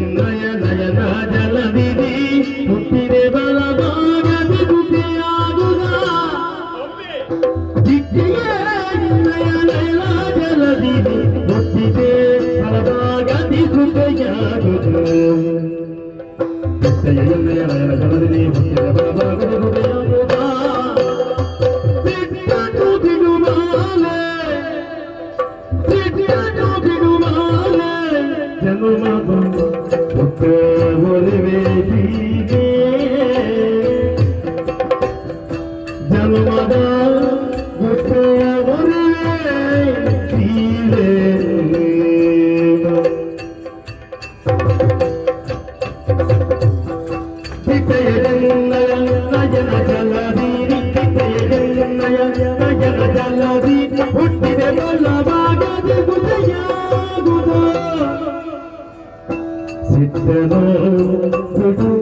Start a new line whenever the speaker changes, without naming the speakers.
ದಿಪ್ಪೆಯನ್ನಯ ನಯನ ಜಲದಿದೆ ಹುಟ್ಟಿದೆ ಬಲಭಾಗದಿ ಗುಡ್ಡೆಯಾಗುವ ದಿಪ್ಪೆಯನ್ನಯ ನಯನ ಜಲದಿದೆ ಹುಟ್ಟಿದೆ ಬಲಭಾಗದಿ ಗುಡ್ಡೆಯಾಗುವ ಎಣ್ಣೆಯ ನಯನ ಜಲದಿದೆ ಹುಟ್ಟಿದ ಬಲಭಾಗದಿ ಗುಡ್ಡೆಯಾಗುವ ಬಿಟ್ಟನು ಬಿಡುಮಾಲೆ ಬಿಟ್ಟನು ಬಿಡುಮಾಲೆ ಜನುಮದ ಪುಟ್ಟ ಒಲಿವೆ ಹೀಗೆ ಗುದಯಾಗುದ ಸಿಟ್ಟನು ಬಿಡು